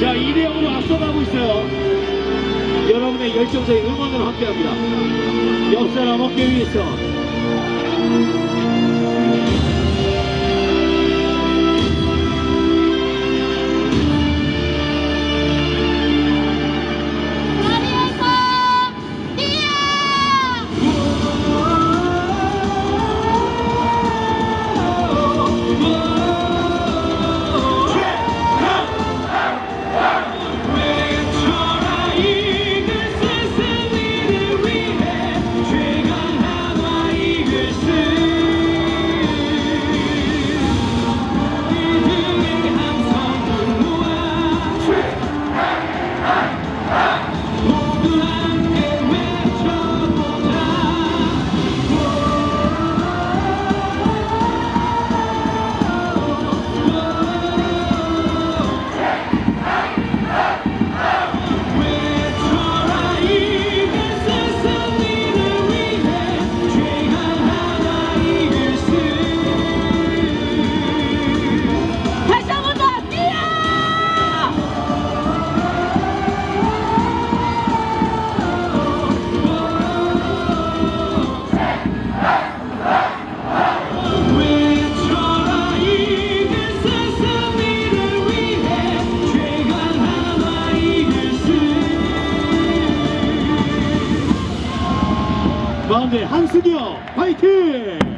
자, 2대 0으로 앞서가고 있어요. 여러분의 열정적인 응원으로 함께합니다. 먹기 위해서. 자리에서 가운데 한승혁 화이팅!